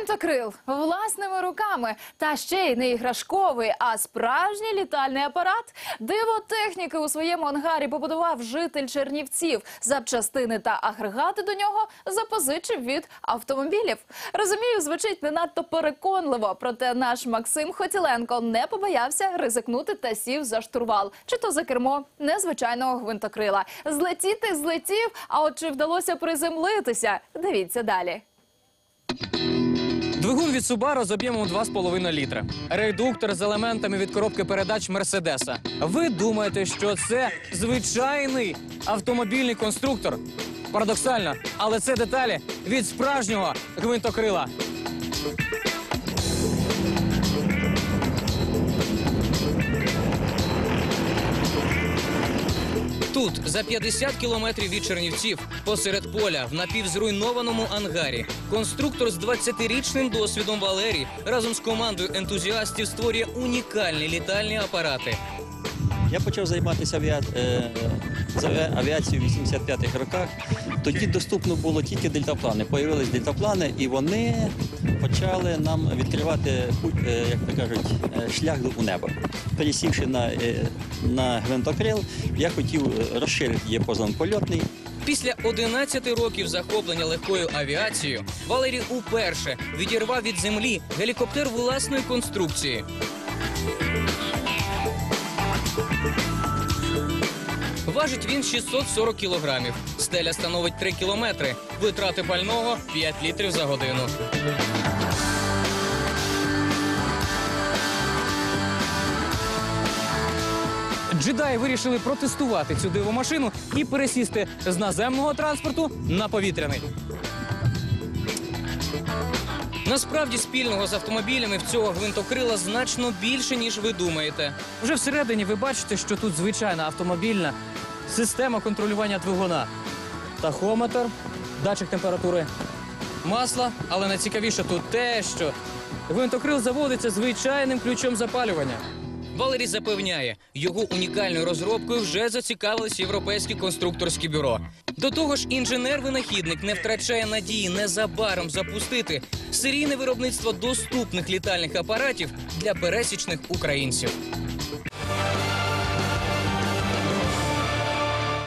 Гвинтокрил власними руками та ще й не іграшковий, а справжній літальний апарат. Диво техніки у своєму ангарі побудував житель Чернівців. Запчастини та агрегати до нього запозичив від автомобілів. Розумію, звучить не надто переконливо. Проте наш Максим Хотіленко не побоявся ризикнути та сів за штурвал, чи то за кермо незвичайного гвинтокрила. Злетіти злетів. А от чи вдалося приземлитися? Дивіться далі. Двигун від Subaru з об'ємом 2,5 літра. Редуктор з елементами від коробки передач Мерседеса. Ви думаєте, що це звичайний автомобільний конструктор? Парадоксально, але це деталі від справжнього гвинтокрила. Тут, за 50 кілометрів від Чернівців, посеред поля, в напівзруйнованому ангарі, конструктор з 20-річним досвідом Валерій разом з командою ентузіастів створює унікальні літальні апарати. Я почав займатися е, авіацією в 85-х роках. Тоді доступно було тільки дельтаплани. Появились дельтаплани, і вони почали нам відкривати е, як то кажуть, е, шлях у небо. Пересівши на, на гвинтокрил, я хотів розширити діапазон польотний. Після 11 років захоплення легкою авіацією Валерій уперше відірвав від землі гелікоптер власної конструкції. Важить він 640 кілограмів. Стеля становить 3 кілометри. Витрати пального 5 літрів за годину. Джедаї вирішили протестувати цю дивомашину і пересісти з наземного транспорту на повітряний. Насправді спільного з автомобілями в цього гвинтокрила значно більше, ніж ви думаєте. Вже всередині ви бачите, що тут звичайна автомобільна система контролювання двигуна. Тахометр, датчик температури масла, але найцікавіше тут те, що гвинтокрил заводиться звичайним ключом запалювання. Валерій запевняє, його унікальною розробкою вже зацікавились європейські конструкторські бюро. До того ж, інженер-винахідник не втрачає надії незабаром запустити серійне виробництво доступних літальних апаратів для пересічних українців.